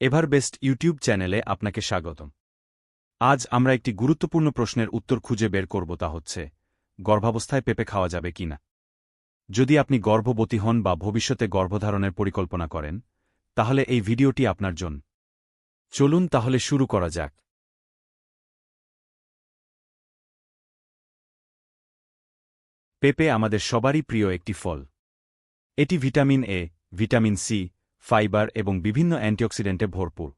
Ever best YouTube চ্যানেলে আপনাকে স্বাগতম। আজ আমরা একটি গুরুত্বপূর্ণ প্রশ্নের উত্তর খুঁজে বের করব, তা হচ্ছে, গর্ভাবস্থায় পেঁপে খাওয়া যাবে কিনা? যদি আপনি গর্ভবতী হন বা ভবিষ্যতে গর্ভধারণের পরিকল্পনা করেন, তাহলে এই ভিডিওটি আপনার জন্য। চলুন তাহলে শুরু করা যাক। পেঁপে আমাদের সবারই প্রিয় একটি ফল। এটি vitamin A vitamin C fibre এবং বিভিন্ন অ্যান্টিঅক্সিডেন্টে ভরপুর।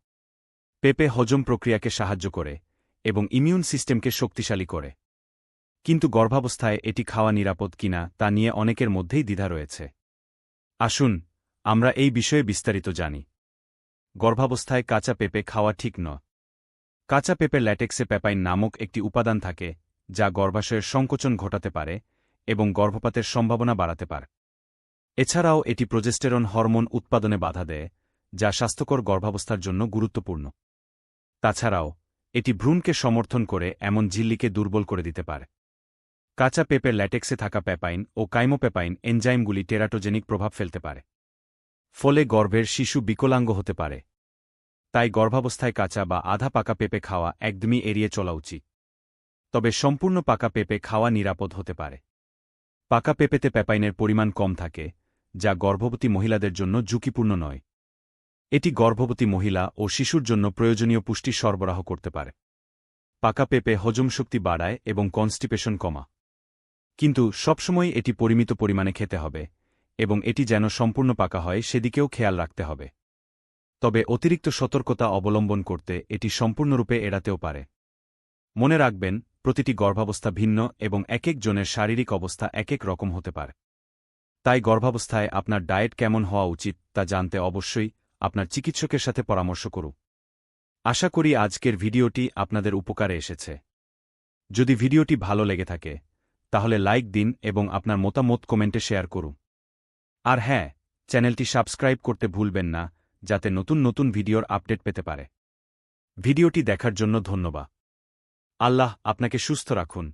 পেঁপে হজম প্রক্রিয়াকে সাহায্য করে এবং ইমিউন সিস্টেমকে শক্তিশালী করে। কিন্তু গর্ভাবস্থায় এটি খাওয়া নিরাপদ কিনা তা নিয়ে অনেকের মধ্যেই দ্বিধা রয়েছে। আসুন, আমরা এই বিষয়ে বিস্তারিত জানি। গর্ভাবস্থায় কাঁচা পেঁপে খাওয়া ঠিক ন কাঁচা পেঁপে ল্যাটেক্সে প্যাপাইন নামক একটি উপাদান থাকে যা গর্ভাশয়ের সংকোচন ঘটাতে পারে এবং গর্ভপাতের সম্ভাবনা বাড়াতে পারে। এছাড়াও এটি প্রজেস্টেরন হরমোন উৎপাদনে বাধা দেয়, যা স্বাস্থ্যকর গর্ভাবস্থার জন্য গুরুত্বপূর্ণ। তাছাড়াও, এটি ভ্রূণকে সমর্থন করে এমন ঝিল্লিকে দুর্বল করে দিতে পারে। কাঁচা পেঁপে ল্যাটেক্সে থাকা প্যাপাইন ও কাইমোপ্যাপাইন এনজাইমগুলি টেরাটোজেনিক প্রভাব ফেলতে পারে, ফলে গর্ভের শিশু বিকলাঙ্গ হতে পারে। তাই গর্ভাবস্থায় কাঁচা বা আধা পাকা পেঁপে খাওয়া একদমই এড়িয়ে চলা উচিত। তবে সম্পূর্ণ পাকা পেঁপে খাওয়া নিরাপদ হতে পারে। পাকা পেঁপেতে প্যাপাইনের পরিমাণ কম থাকে যা গর্ভবতী মহিলাদের জন্য ঝুঁকিপূর্ণ নয়। এটি গর্ভবতী মহিলা ও শিশুর জন্য প্রয়োজনীয় পুষ্টি সরবরাহ করতে পারে। পাকা পেঁপে হজম শক্তি বাড়ায় এবং কনস্টিপেশন কমা। কিন্তু সবসময় এটি পরিমিত পরিমাণে খেতে হবে এবং এটি যেন সম্পূর্ণ পাকা হয় সেদিকেও খেয়াল রাখতে হবে। তবে অতিরিক্ত সতর্কতা অবলম্বন করতে এটি সম্পূর্ণরূপে এড়াতেও পারে। মনে রাখবেন, প্রতিটি গর্ভাবস্থা ভিন্ন এবং এক জনের শারীরিক অবস্থা এক এক রকম হতে পারে। তাই গর্ভাবস্থায় আপনার ডায়েট কেমন হওয়া উচিত তা জানতে অবশ্যই আপনার চিকিৎসকের সাথে পরামর্শ করুন। আশা করি আজকের ভিডিওটি আপনাদের উপকারে এসেছে। যদি ভিডিওটি ভালো লেগে থাকে, তাহলে লাইক দিন এবং আপনার মতামত কমেন্টে শেয়ার করুন। আর হ্যাঁ চ্যানেলটি সাবস্ক্রাইব করতে ভুলবেন না, যাতে নতুন নতুন ভিডিওর আপডেট পেতে পারে। ভিডিওটি দেখার জন্য ধন্যবাদ। আল্লাহ আপনাকে সুস্থ রাখুন।